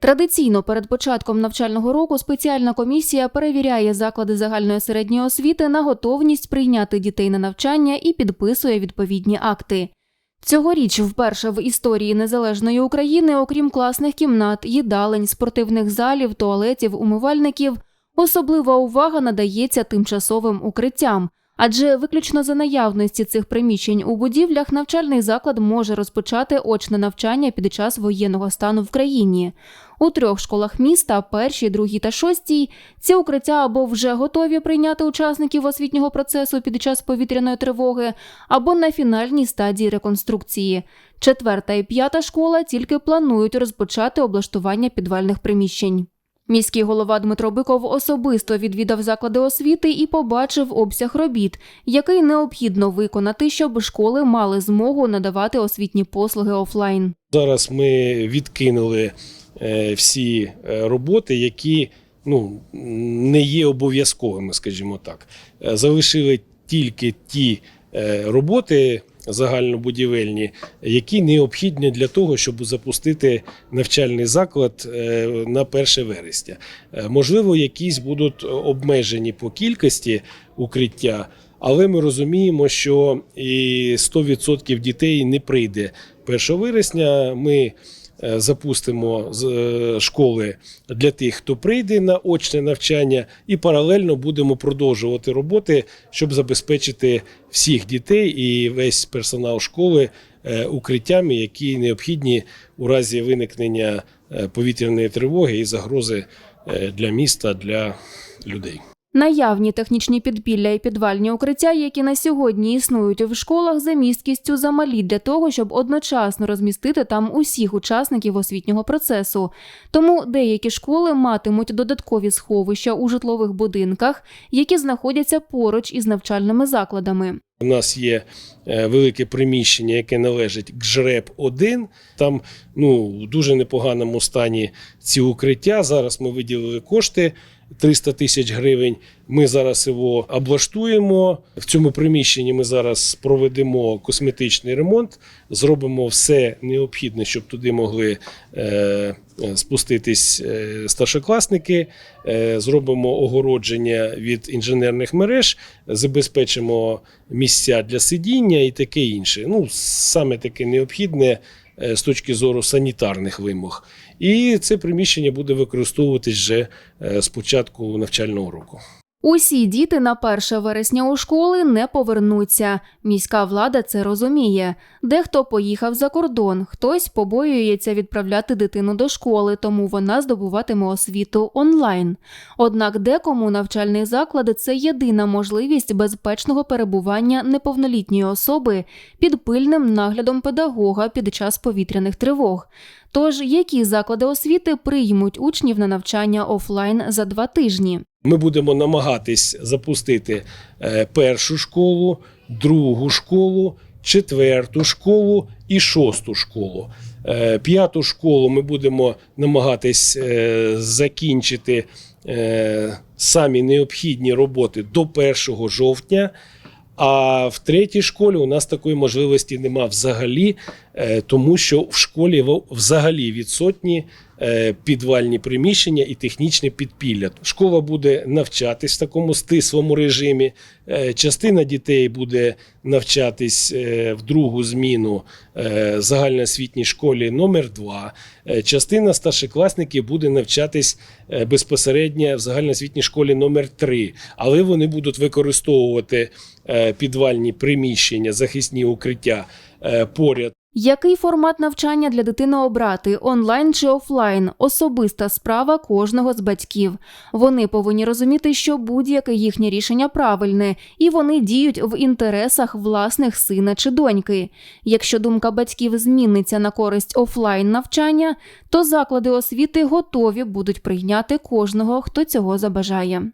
Традиційно перед початком навчального року спеціальна комісія перевіряє заклади загальної середньої освіти на готовність прийняти дітей на навчання і підписує відповідні акти. Цьогоріч вперше в історії незалежної України, окрім класних кімнат, їдалень, спортивних залів, туалетів, умивальників, особлива увага надається тимчасовим укриттям. Адже виключно за наявності цих приміщень у будівлях навчальний заклад може розпочати очне навчання під час воєнного стану в країні. У трьох школах міста, першій, другій та шостій, ці укриття або вже готові прийняти учасників освітнього процесу під час повітряної тривоги, або на фінальній стадії реконструкції. Четверта і п'ята школа тільки планують розпочати облаштування підвальних приміщень. Міський голова Дмитро Биков особисто відвідав заклади освіти і побачив обсяг робіт, який необхідно виконати, щоб школи мали змогу надавати освітні послуги офлайн. Зараз ми відкинули е, всі е, роботи, які ну, не є обов'язковими, скажімо так. Е, Залишили тільки ті роботи загальнобудівельні, які необхідні для того, щоб запустити навчальний заклад е, на 1 вересня. Е, Можливо, якісь будуть обмежені по кількості укриття. Але ми розуміємо, що і 100% дітей не прийде 1 вересня. Ми запустимо з е, школи для тих, хто прийде на очне навчання, і паралельно будемо продовжувати роботи, щоб забезпечити всіх дітей і весь персонал школи е, укриттями, які необхідні у разі виникнення е, повітряної тривоги і загрози е, для міста, для людей. Наявні технічні підпілля і підвальні укриття, які на сьогодні існують в школах, за місткістю замалі для того, щоб одночасно розмістити там усіх учасників освітнього процесу. Тому деякі школи матимуть додаткові сховища у житлових будинках, які знаходяться поруч із навчальними закладами. У нас є е, велике приміщення, яке належить ГЖРЕП 1 Там ну, в дуже непоганому стані ці укриття. Зараз ми виділили кошти 300 тисяч гривень. Ми зараз його облаштуємо. В цьому приміщенні ми зараз проведемо косметичний ремонт, зробимо все необхідне, щоб туди могли е, спуститись е, старшокласники. Е, зробимо огородження від інженерних мереж, забезпечимо місця для сидіння і таке інше. Ну, саме таке необхідне е, з точки зору санітарних вимог. І це приміщення буде використовуватись вже е, з початку навчального року. Усі діти на 1 вересня у школи не повернуться. Міська влада це розуміє. Дехто поїхав за кордон, хтось побоюється відправляти дитину до школи, тому вона здобуватиме освіту онлайн. Однак декому навчальний заклад це єдина можливість безпечного перебування неповнолітньої особи під пильним наглядом педагога під час повітряних тривог. Тож які заклади освіти приймуть учнів на навчання офлайн за два тижні? Ми будемо намагатись запустити е, першу школу, другу школу, четверту школу і шосту школу. Е, П'яту школу ми будемо намагатись е, закінчити самі необхідні роботи до 1 жовтня. А в третій школі у нас такої можливості нема взагалі, тому що в школі взагалі відсотні підвальні приміщення і технічне підпілля. Школа буде навчатись в такому стислому режимі. Е, Частина дітей буде навчатись е, в другу зміну е, загальноосвітній школі номер 2 Частина старшокласників буде навчатись е, безпосередньо в загальноосвітній школі номер 3 але вони будуть використовувати е, підвальні приміщення, захисні укриття е, поряд. Який формат навчання для дитини обрати онлайн чи офлайн особиста справа кожного з батьків. Вони повинні розуміти, що будь-яке їхнє рішення правильне, і вони діють в інтересах власних сина чи доньки. Якщо думка батьків зміниться на користь офлайн навчання, то заклади освіти готові будуть прийняти кожного, хто цього забажає.